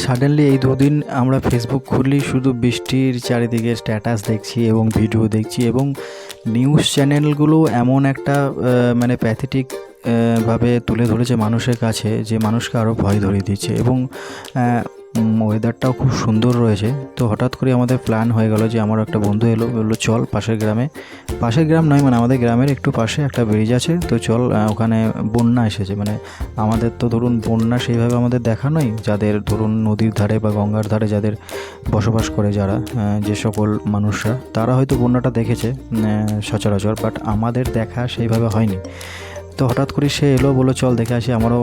Suddenly এই দুদিন আমরা ফেসবুক খুললেই শুধু বৃষ্টির চারিদিকে স্ট্যাটাস দেখছি এবং ভিডিও দেখছি এবং নিউজ চ্যানেলগুলো এমন একটা মানে প্যাথেটিক ভাবে তুলে ধরেছে মানুষের কাছে যে মানুষকে আরও ভয় ধরিয়ে দিচ্ছে এবং ওয়েদারটাও খুব সুন্দর রয়েছে। তো হঠাৎ করে আমাদের প্ল্যান হয়ে গেল যে আমার একটা বন্ধু এলো, বলল, চল পাশের গ্রামে। পাশের গ্রাম নয় মানে আমাদের গ্রামের একটু পাশে একটা ব্রিজ আছে। তো চল ওখানে বন্যা এসেছে। মানে আমাদের তো ধরুন বন্যা সেইভাবে আমাদের দেখা নয়। যাদের ধরুন নদীর ধারে বা গঙ্গার ধারে যাদের বসবাস করে যারা যে সকল মানুষরা, তারা হয়তো বন্যাটা দেখেছে সচরাচর। বাট আমাদের দেখা সেইভাবে হয়নি। তো হঠাৎ করে সে এলো, বলল, চল দেখে আসি। আমারও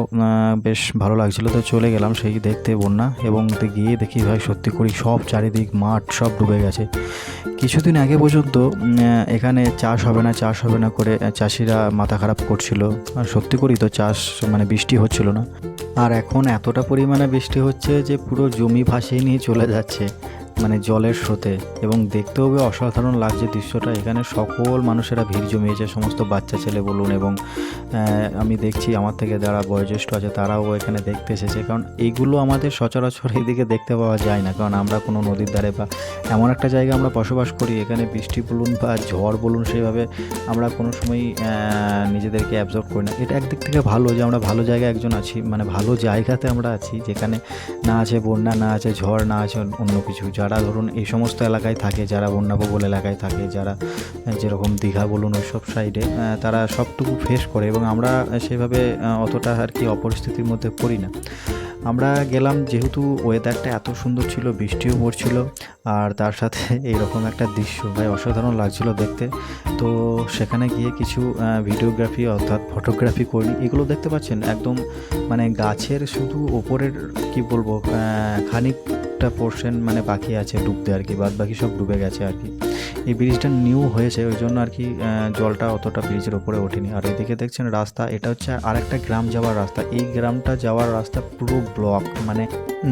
বেশ ভালো লাগছিল। তো চলে গেলাম সেই দেখতে বন্যা এবং গিয়ে দেখি, ভাই, সত্যি করি সব চারিদিক মাঠ সব ডুবে গেছে। কিছুদিন আগে পর্যন্ত এখানে চাষ হবে না, চাষ হবে না করে চাষিরা মাথা খারাপ করছিল। আর সত্যি করি তো চাষ মানে বৃষ্টি হচ্ছিল না। আর এখন এতটা পরিমাণে বৃষ্টি হচ্ছে যে পুরো জমি ভাসিয়ে নিয়ে চলে যাচ্ছে। মানে জলের স্রোতে। এবং দেখতেও বেশ অসাধারণ লাগছে দৃশ্যটা। এখানে সকল মানুষেরা ভিড় জমিয়েছে, সমস্ত বাচ্চা ছেলে বলুন এবং আমি দেখছি আমার থেকে যারা বয়োজ্যেষ্ঠ আছে তারাও এখানে দেখতে এসেছে। কারণ এইগুলো আমাদের সচরাচর এদিকে দেখতে পাওয়া যায় না। কারণ আমরা কোনো নদীর ধারে বা এমন একটা জায়গায় আমরা বসবাস করি, এখানে বৃষ্টি বলুন বা ঝড় বলুন সেভাবে আমরা কোনো সময় নিজেদেরকে অ্যাবজর্ব করি না। এটা একদিক থেকে ভালো যে আমরা ভালো জায়গায় একজন আছি মানে ভালো জায়গাতে আমরা আছি, যেখানে না আছে বন্যা, না আছে ঝড়, না আছে অন্য কিছু। যারা ধরুন এই সমস্ত এলাকায় থাকে যারা বন্যাপ্রবল এলাকায় থাকে যারা যেরকম দীঘা বলুন ওইসব সাইডে তারা সবটুকু ফেস করে এবং আমরা সেভাবে অতটা আর কি অপরিস্থিতির মধ্যে পড়ি না। আমরা গেলাম যেহেতু ওয়েদারটা এত সুন্দর ছিল বৃষ্টিও পড়ছিল আর তার সাথে এইরকম একটা দৃশ্য ভাই অসাধারণ লাগছিল দেখতে। তো সেখানে গিয়ে কিছু ভিডিওগ্রাফি অর্থাৎ ফটোগ্রাফি করি এগুলো দেখতে পাচ্ছেন? একদম মানে গাছের শুধু ওপরের কি বলব আহ, খানিকটা পোর্শন মানে বাকি আছে ডুবতে আর কি, বাদ বাকি সব ডুবে গেছে আর কি। এই ব্রিজটা নিউ হয়েছে, ওই জন্য আর কি জলটা অতটা ব্রিজের ওপরে ওঠেনি। আর এদিকে দেখছেন রাস্তা, এটা হচ্ছে আরেকটা গ্রাম যাওয়ার রাস্তা। এই গ্রামটা যাওয়ার রাস্তা পুরো ব্লক মানে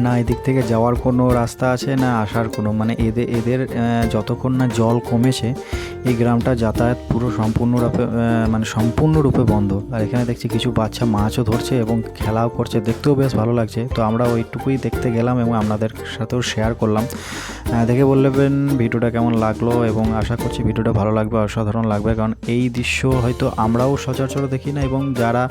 না, এদিক থেকে যাওয়ার কোনো রাস্তা আছে না আসার কোনো? মানে এদের এদের যতক্ষণ না জল কমেছে, এই গ্রামটা যাতায়াত পুরো সম্পূর্ণরূপে মানে সম্পূর্ণরূপে বন্ধ। আর এখানে দেখছি কিছু বাচ্চা মাছও ধরছে এবং খেলাও করছে। দেখতেও বেশ ভালো লাগছে। তো আমরা ওইটুকুই দেখতে গেলাম এবং আপনাদের সাথেও শেয়ার করলাম। দেখে বলবেন ভিডিওটা কেমন লাগল এবং আশা করছি ভিডিওটা ভালো লাগবে, অসাধারণ লাগবে। কারণ এই দৃশ্য হয়তো আমরাও সচরাচর দেখি না এবং যারা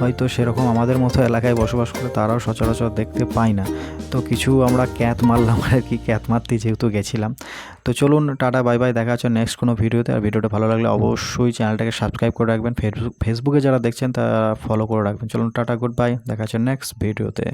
হয়তো সেরকম আমাদের মতো এলাকায় বসবাস করে, তারাও সচরাচর দেখতে পাই না। তো কিছু আমরা ক্যাত মারলাম আর কি, ক্যাত মারতে যেহেতু গেছিলাম। তো চলুন, টাটা, বাই বাই, দেখা হচ্ছে নেক্সট কোনো ভিডিওতে। আর ভিডিওটা ভালো লাগলে অবশ্যই চ্যানেলটাকে সাবস্ক্রাইব করে রাখবেন। ফেসবুক ফেসবুকে যারা দেখছেন, তারা ফলো করে রাখবেন। চলুন, টাটা গুড বাই দেখা হচ্ছে নেক্সট ভিডিওতে।